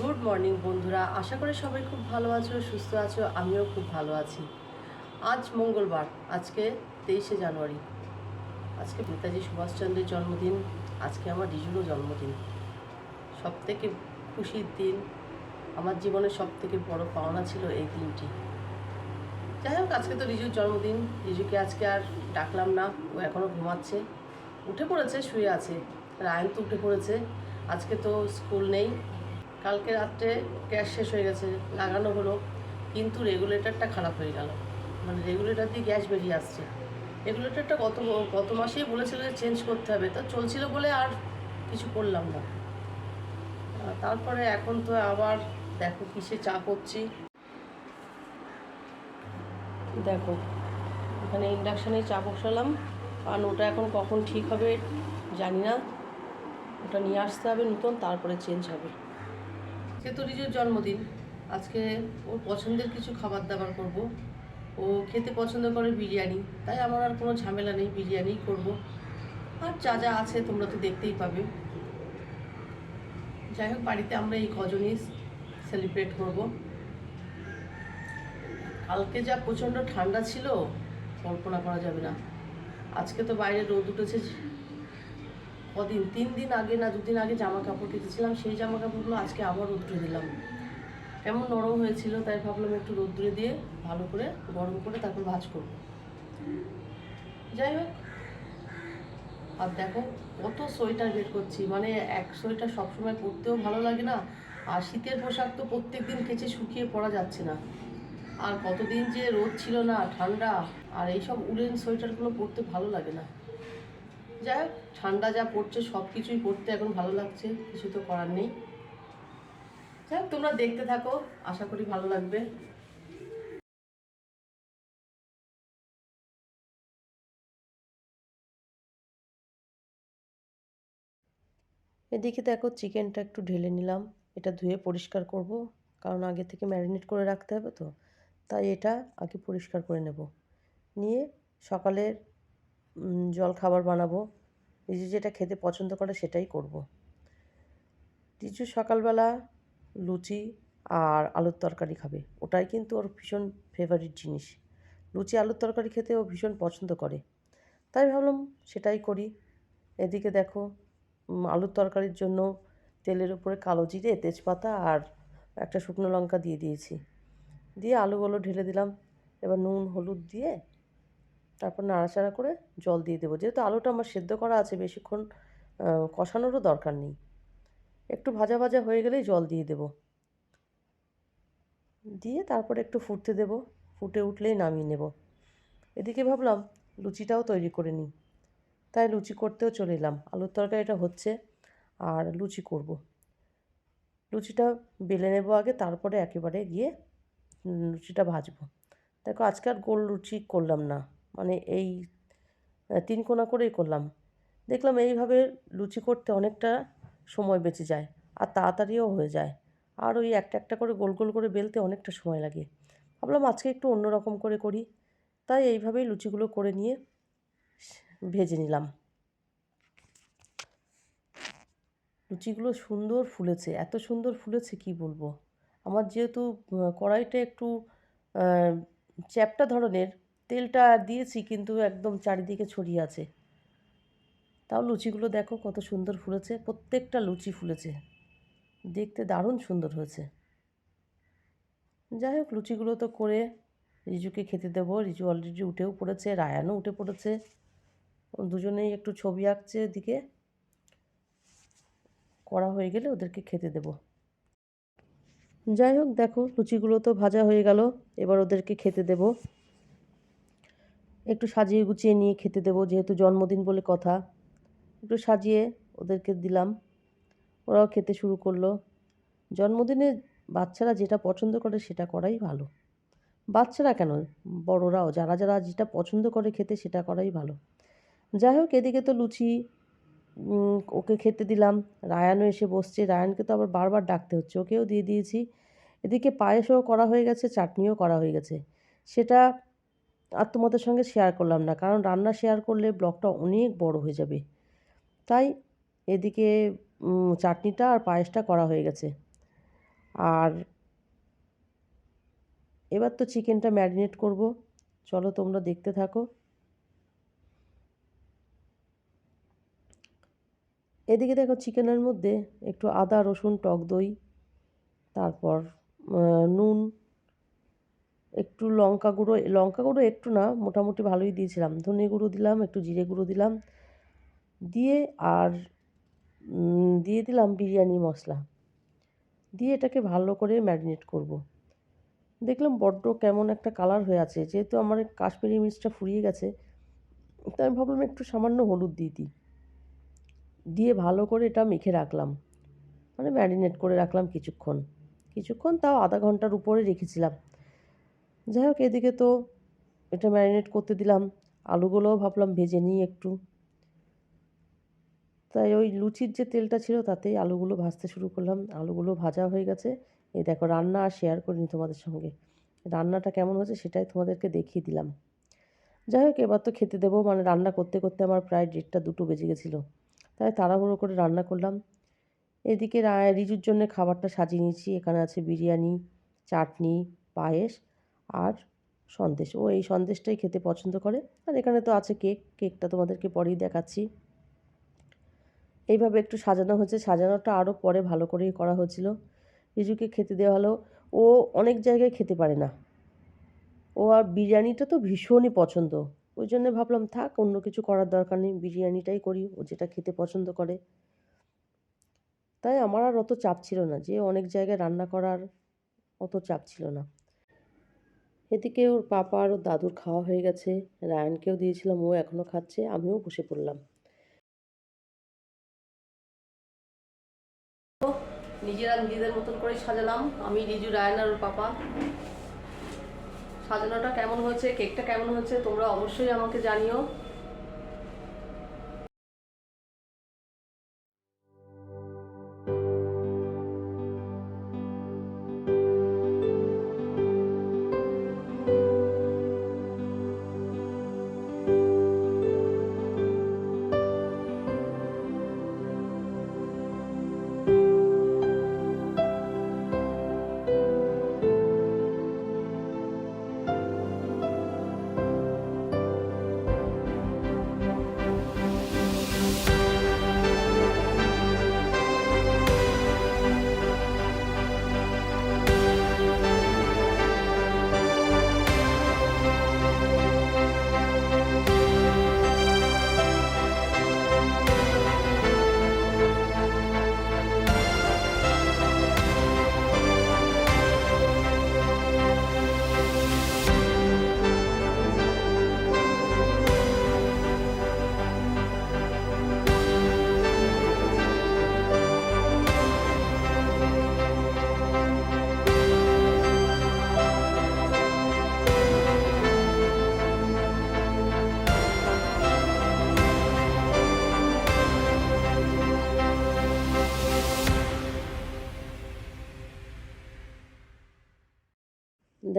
Good morning বন্ধুরা। আশা করি সবাই খুব ভালো আছো, সুস্থ আছো, আমিও খুব ভালো আছি। আজ মঙ্গলবার, আজকে তেইশে জানুয়ারি। আজকে নেতাজি সুভাষচন্দ্রের জন্মদিন, আজকে আমার রিজুরও জন্মদিন। সব থেকে খুশির দিন, আমার জীবনের সব থেকে বড় পাওনা ছিল এই দিনটি। যাই হোক, আজকে তো রিজুর জন্মদিন। রিজুকে আজকে আর ডাকলাম না, ও এখনও ঘুমাচ্ছে। উঠে পড়েছে, শুয়ে আছে। রায়ন তো উঠে পড়েছে। আজকে তো স্কুল নেই কালকে রাত্রে গ্যাস শেষ হয়ে গেছে, লাগানো হলো, কিন্তু রেগুলেটরটা খারাপ হয়ে গেল। মানে রেগুলেটর দিয়ে গ্যাস বেরিয়ে আসছে। রেগুলেটরটা গত গত মাসেই বলেছিল যে চেঞ্জ করতে হবে। তা চলছিল বলে আর কিছু করলাম না। তারপরে এখন তো আবার দেখো কিসে চা করছি। দেখো, এখানে ইন্ডাকশানে চা বসালাম। কারণ ওটা এখন কখন ঠিক হবে জানি না। ওটা নিয়ে আসতে হবে নতুন, তারপরে চেঞ্জ হবে। আজকে তো রিজুর জন্মদিন। আজকে ওর পছন্দের কিছু খাবার দাবার করব। ও খেতে পছন্দ করে বিরিয়ানি, তাই আমার আর কোনো ঝামেলা নেই বিরিয়ানিই করব। আর যা যা আছে তোমরা তো দেখতেই পাবে। যাই হোক, বাড়িতে আমরা এই কজনই সেলিব্রেট করব। কালকে যা প্রচণ্ড ঠান্ডা ছিল, কল্পনা করা যাবে না। আজকে তো বাইরে রোদ উঠেছে কদিন, তিন দিন আগে না দুদিন আগে জামা কাপড় কেটেছিলাম, সেই জামা কাপড়গুলো আজকে আবার রোদ্রে দিলাম। কেমন নরম হয়েছিল তাই ভাবলাম একটু রোদ্রে দিয়ে ভালো করে গরম করে তারপর ভাজ করব। যাই হোক, আর দেখো কত সোয়েটার বের করছি মানে এক সোয়েটার সবসময় পরতেও ভালো লাগে না, আর শীতের পোশাক তো প্রত্যেক দিন কেচে শুকিয়ে পরা যাচ্ছে না। আর কতদিন যে রোদ ছিল না, ঠান্ডা, আর এইসব উলেন সোয়েটারগুলো পরতে ভালো লাগে না। হোক, ঠান্ডা যা পড়ছে, সব কিছুই পড়তে এখন ভালো লাগছে, কিছু তো করার নেই। যাই হোক, তোমরা দেখতে থাকো, আশা করি ভালো লাগবে। এদিকে দেখো, চিকেনটা একটু ঢেলে নিলাম। এটা ধুয়ে পরিষ্কার করব, কারণ আগে থেকে ম্যারিনেট করে রাখতে হবে তো। তাই এটা আগে পরিষ্কার করে নেব। নিয়ে সকালের জল খাবার বানাবো। রিজু যেটা খেতে পছন্দ করে সেটাই করব। রিজু সকালবেলা লুচি আর আলুর তরকারি খাবে। ওটাই কিন্তু ওর ভীষণ ফেভারিট জিনিস। লুচি, আলুর তরকারি খেতে ও ভীষণ পছন্দ করে। তাই ভাবলাম সেটাই করি। এদিকে দেখো আলুর তরকারির জন্য তেলের উপরে কালো জিরে, তেজপাতা আর একটা শুকনো লঙ্কা দিয়ে দিয়েছি। দিয়ে আলুগুলো ঢেলে দিলাম। এবার নুন, হলুদ দিয়ে তারপর নাড়াচাড়া করে জল দিয়ে দেবো। যেহেতু আলুটা আমার সেদ্ধ করা আছে, বেশিক্ষণ কষানোরও দরকার নেই। একটু ভাজা ভাজা হয়ে গেলেই জল দিয়ে দেব। দিয়ে তারপরে একটু ফুটতে দেব। ফুটে উঠলেই নামিয়ে নেব। এদিকে ভাবলাম লুচিটাও তৈরি করে নিই। তাই লুচি করতেও চলে এলাম। আলুর তরকারিটা হচ্ছে আর লুচি করব। লুচিটা বেলে নেব আগে, তারপরে একেবারে গিয়ে লুচিটা ভাজবো। দেখো আজকে আর গোল লুচি করলাম না। মানে এই তিন কোনা করেই করলাম। দেখলাম এইভাবে লুচি করতে অনেকটা সময় বেঁচে যায় আর তাড়াতাড়িও হয়ে যায়। আর ওই একটা একটা করে গোল গোল করে বেলতে অনেকটা সময় লাগে। ভাবলাম আজকে একটু অন্যরকম করে করি। তাই এইভাবেই লুচিগুলো করে নিয়ে ভেজে নিলাম। লুচিগুলো সুন্দর ফুলেছে। এত সুন্দর ফুলেছে কি বলব? আমার যেহেতু কড়াইটা একটু চ্যাপ্টা ধরনের তেলটা দিয়েছি কিন্তু একদম চারিদিকে ছড়িয়ে আছে। তাও লুচিগুলো দেখো কত সুন্দর ফুলেছে, প্রত্যেকটা লুচি ফুলেছে। দেখতে দারুণ সুন্দর হয়েছে। যাই হোক, লুচিগুলো তো করে রিজুকে খেতে দেবো। রিজু অলরেডি উঠেও পড়েছে, রায়ানও উঠে পড়েছে। দুজনেই একটু ছবি আঁকছে এদিকে। করা হয়ে গেলে ওদেরকে খেতে দেবো। যাই হোক, দেখো লুচিগুলো তো ভাজা হয়ে গেল। এবার ওদেরকে খেতে দেব। একটু সাজিয়ে গুছিয়ে নিয়ে খেতে দেবো, যেহেতু জন্মদিন বলে কথা। একটু সাজিয়ে ওদেরকে দিলাম। ওরাও খেতে শুরু করল। জন্মদিনে বাচ্চারা যেটা পছন্দ করে সেটা করাই ভালো। বাচ্চারা কেন? বড়রাও, যারা যারা যেটা পছন্দ করে খেতে সেটা করাই ভালো। যাই হোক, এদিকে তো লুচি ওকে খেতে দিলাম। রায়ানও এসে বসছে। রায়ানকে তো আবার বারবার ডাকতে হচ্ছে। ওকেও দিয়ে দিয়েছি। এদিকে পায়েসও করা হয়ে গেছে, চাটনিও করা হয়ে গেছে। সেটা আর তোমাদের সঙ্গে শেয়ার করলাম না। কারণ রান্না শেয়ার করলে ব্লগটা অনেক বড় হয়ে যাবে। তাই এদিকে চাটনিটা আর পায়েসটা করা হয়ে গেছে। আর এবার তো চিকেনটা ম্যারিনেট করব। চলো তোমরা দেখতে থাকো। এদিকে দেখো চিকেনের মধ্যে একটু আদা, রসুন, টক দই, তারপর নুন একটু লঙ্কা গুঁড়ো লঙ্কা গুঁড়ো একটু না, মোটামুটি ভালোই দিয়েছিলাম। ধনে গুঁড়ো দিলাম, একটু জিরে গুঁড়ো দিলাম। দিয়ে আর দিয়ে দিলাম বিরিয়ানি মশলা। দিয়ে এটাকে ভালো করে ম্যারিনেট করব। দেখলাম বড্ড কেমন একটা কালার হয়ে আছে, যেহেতু আমার কাশ্মীরি মির্চটা ফুরিয়ে গেছে, তাই আমি ভাবলাম একটু সামান্য হলুদ দিয়ে দিই। দিয়ে ভালো করে এটা মেখে রাখলাম। মানে ম্যারিনেট করে রাখলাম কিছুক্ষণ। কিছুক্ষণ তাও আধা ঘণ্টার উপরে রেখেছিলাম। যাই হোক, এদিকে তো এটা ম্যারিনেট করতে দিলাম। আলুগুলোও ভাবলাম ভেজে নিই একটু। তাই ওই লুচির যে তেলটা ছিল, তাতেই আলুগুলো ভাজতে শুরু করলাম। আলুগুলো ভাজা হয়ে গেছে। এই দেখো, রান্না আর শেয়ার করিনি তোমাদের সঙ্গে। রান্নাটা কেমন হয়েছে সেটাই তোমাদেরকে দেখিয়ে দিলাম। যাই হোক, এবার তো খেতে দেবো। মানে রান্না করতে করতে আমার প্রায় দেড়টা, দুটো বেজে গেছিল। তাই তাড়াহুড়ো করে রান্না করলাম। এদিকে রিজুর জন্য খাবারটা সাজিয়ে নিয়েছি। এখানে আছে বিরিয়ানি, চাটনি, পায়েস। আর সন্দেশ। ও এই সন্দেশটাই খেতে পছন্দ করে। আর এখানে তো আছে কেক। কেকটা তোমাদেরকে পরেই দেখাচ্ছি। এইভাবে একটু সাজানো হয়েছে। সাজানোটা আরও পরে ভালো করেই করা হয়েছিল। রিজুকে খেতে দেওয়া হলো। ও অনেক জায়গায় খেতে পারে না। ও আর বিরিয়ানিটা তো ভীষণই পছন্দ। ওই জন্য ভাবলাম, থাক, অন্য কিছু করার দরকার নেই। বিরিয়ানিটাই করি। ও যেটা খেতে পছন্দ করে। তাই আমার আর অত চাপ ছিল না যে অনেক জায়গায় রান্না করার অত চাপ ছিল না। এদিকে ওর পাপা আর ওর দাদুর খাওয়া হয়ে গেছে। রায়নকেও দিয়েছিলাম, ও এখনও খাচ্ছে, আমিও বসে পড়লাম। নিজেরা নিজেদের মতন করে সাজালাম। আমি, রিজু, রায়ন আর ওর পাপা। সাজানোটা কেমন হয়েছে, কেকটা কেমন হয়েছে, তোমরা অবশ্যই আমাকে জানিও।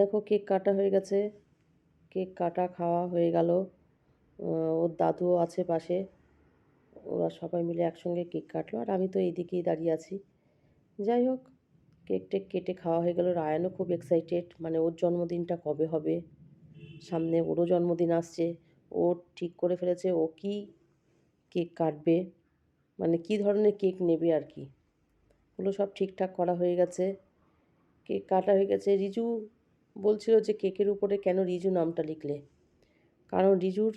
দেখো কেক কাটা হয়ে গেছে। কেক কাটা খাওয়া হয়ে গেল। ওর দাদুও আছে পাশে। ওরা সবাই মিলে একসঙ্গে কেক কাটলো আর আমি তো এইদিকেই দাঁড়িয়ে আছি। যাই হোক, কেক টেক কেটে খাওয়া হয়ে গেল। রায়ানও খুব এক্সাইটেড মানে ওর জন্মদিনটা কবে হবে? সামনে ওরও জন্মদিন আসছে। ও ঠিক করে ফেলেছে ও কি কেক কাটবে? মানে কি ধরনের কেক নেবে আর কি? ওগুলো সব ঠিকঠাক করা হয়ে গেছে। কেক কাটা হয়ে গেছে। রিজু বলছিল যে কেকের উপরে কেন রিজু নামটা লিখলে? কারণ রিজুর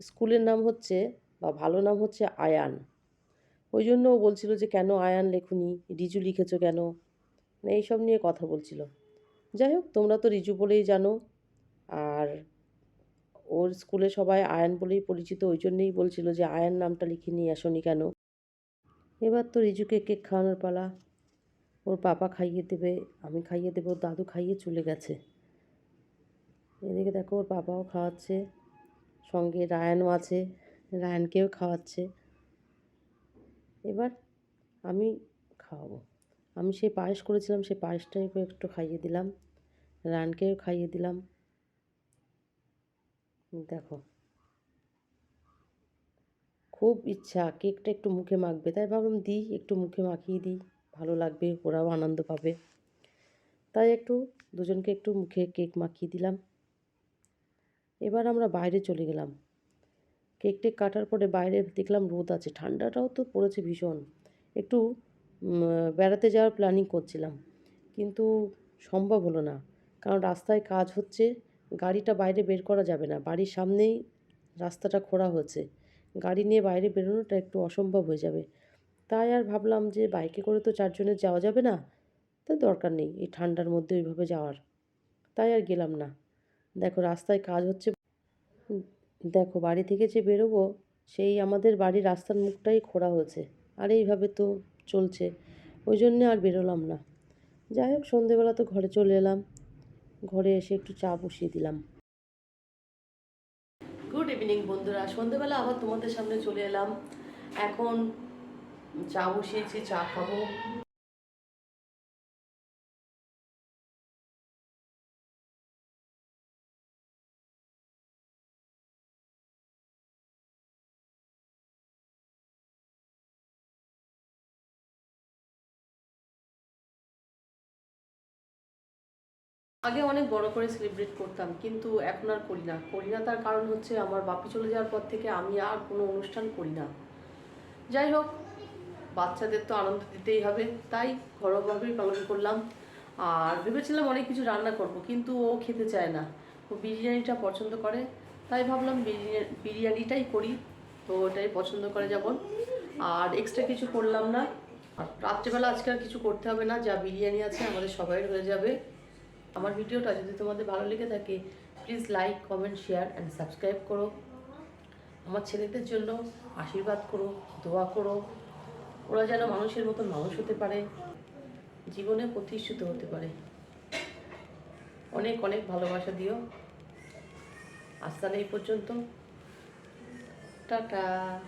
স্কুলের নাম হচ্ছে বা ভালো নাম হচ্ছে আয়ান। ওই জন্য ও বলছিল যে কেন আয়ান লেখুনি? রিজু লিখেছো কেন? মানে এইসব নিয়ে কথা বলছিল। যাই হোক, তোমরা তো রিজু বলেই জানো। আর ওর স্কুলে সবাই আয়ান বলেই পরিচিত, ওই জন্যেই বলছিল যে আয়ান নামটা লিখে নিয়ে আসনি কেন? এবার তো রিজুকে কেক খাওয়ানোর পালা। ওর পাপা খাইয়ে দেবে, আমি খাইয়ে দেবো, দাদু খাইয়ে চলে গেছে। এদিকে দেখো ওর পাপাও খাওয়াচ্ছে, সঙ্গে রায়ানও আছে, রায়ানকেও খাওয়াচ্ছে। এবার আমি খাওয়াবো। আমি সেই পায়েস করেছিলাম, সেই পায়েসটাই একটু খাইয়ে দিলাম, রায়ানকেও খাইয়ে দিলাম। দেখো। খুব ইচ্ছা, কেকটা একটু মুখে মাখবে, তাই ভাবলাম দিই, একটু মুখে মাখিয়ে দিই। ভালো লাগবে, ওরাও আনন্দ পাবে। তাই একটু দুজনকে একটু মুখে কেক মাখিয়ে দিলাম। এবার আমরা বাইরে চলে গেলাম। কেক টেক কাটার পরে বাইরে দেখলাম রোদ আছে, ঠান্ডাটাও তো পড়েছে ভীষণ। একটু বেড়াতে যাওয়ার প্ল্যানিং করছিলাম। কিন্তু সম্ভব হলো না। কারণ রাস্তায় কাজ হচ্ছে, গাড়িটা বাইরে বের করা যাবে না। বাড়ির সামনেই রাস্তাটা খোঁড়া হয়েছে। গাড়ি নিয়ে বাইরে বেরোনোটা একটু অসম্ভব হয়ে যাবে। তাই আর ভাবলাম যে বাইকে করে তো চারজনের যাওয়া যাবে না। তো দরকার নেই, এই ঠান্ডার মধ্যে ওইভাবে যাওয়ার। তাই আর গেলাম না। দেখো রাস্তায় কাজ হচ্ছে। দেখো বাড়ি থেকে যে বেরোবো, সেই আমাদের বাড়ির রাস্তার মুখটাই খোঁড়া হয়েছে। আর এইভাবে তো চলছে। ওই জন্যে আর বেরোলাম না। যাই হোক, সন্ধেবেলা তো ঘরে চলে এলাম। ঘরে এসে একটু চা বসিয়ে দিলাম। গুড ইভিনিং বন্ধুরা। সন্ধেবেলা আবার তোমাদের সামনে চলে এলাম। এখন চা বসিয়েছি, চা খাব। আগে অনেক বড় করে সেলিব্রেট করতাম, কিন্তু এখন আর করি না। করি না তার কারণ হচ্ছে আমার বাপি চলে যাওয়ার পর থেকে আমি আর কোনো অনুষ্ঠান করি না। যাই হোক বাচ্চাদের তো আনন্দ দিতেই হবে, তাই ঘরোয়াভাবেই পালন করলাম। আর ভেবেছিলাম অনেক কিছু রান্না করব, কিন্তু ও খেতে চায় না। ও বিরিয়ানিটা পছন্দ করে, তাই ভাবলাম বিরিয়ানি বিরিয়ানিটাই করি। তো ওটাই পছন্দ করে যেমন। আর এক্সট্রা কিছু করলাম না। আর রাত্রেবেলা আজকে আর কিছু করতে হবে না, যা বিরিয়ানি আছে আমাদের সবাই হয়ে যাবে। আমার ভিডিওটা যদি তোমাদের ভালো লেগে থাকে please like comment share and subscribe করো। আমার ছেলেদের জন্য আশীর্বাদ করো, দোয়া করো। ওরা যেন মানুষের মতন মানুষ হতে পারে, জীবনে প্রতিষ্ঠিত হতে পারে। অনেক অনেক ভালোবাসা দিও। আজ তাহলে এই পর্যন্ত। টাটা।